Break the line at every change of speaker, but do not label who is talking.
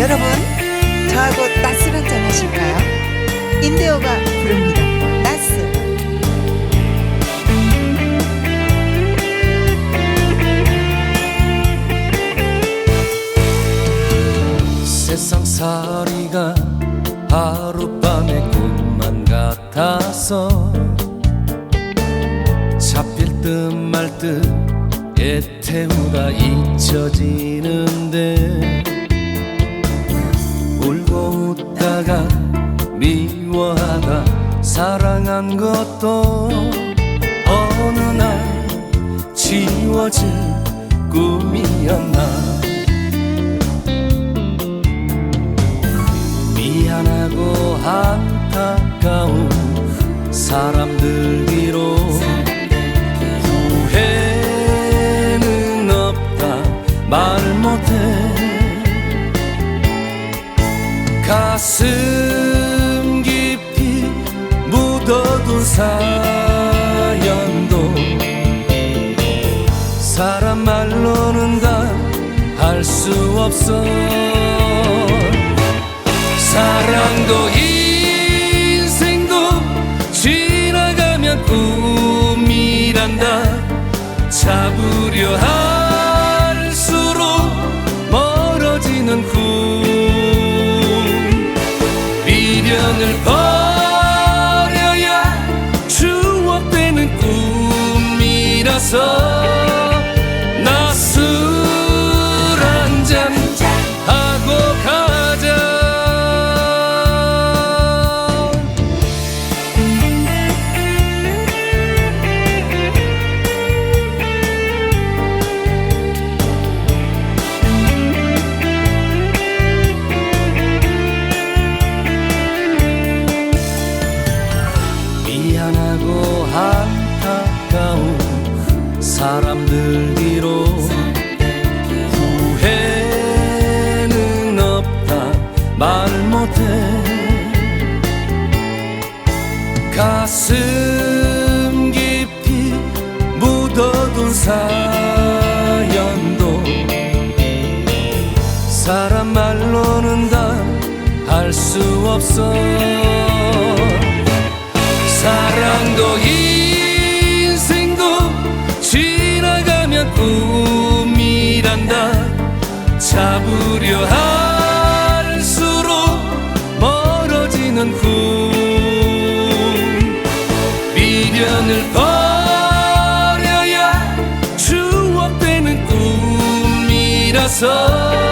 여러분, 저하고 낮술 한잔 하실까요? 인데오가 부릅니다. 낮술.
세상살이가 하룻밤의 꿈만 같아서 잡힐 듯 말듯 애태우다 잊혀지는데 울고 웃다가 미워하다 사랑한 것도 어느 날 지워질 꿈이었나. 미안하고 안타까운 사람들 뒤로 후회는 없다. 말 못해 가슴 깊이 묻어둔 사연도 사람 말로는 다할수 없어. 사랑도 인생도 지나가면 꿈이란다. 잡으려 할 미련을 버려야 추억되는 꿈이라서 가슴 깊이 묻어둔 사연도 사람 말로는 다 할 수 없어. 사랑도 인생도 지나가면 꿈이란다. 잡으려 할 미련을 버려야 추억되는 꿈이라서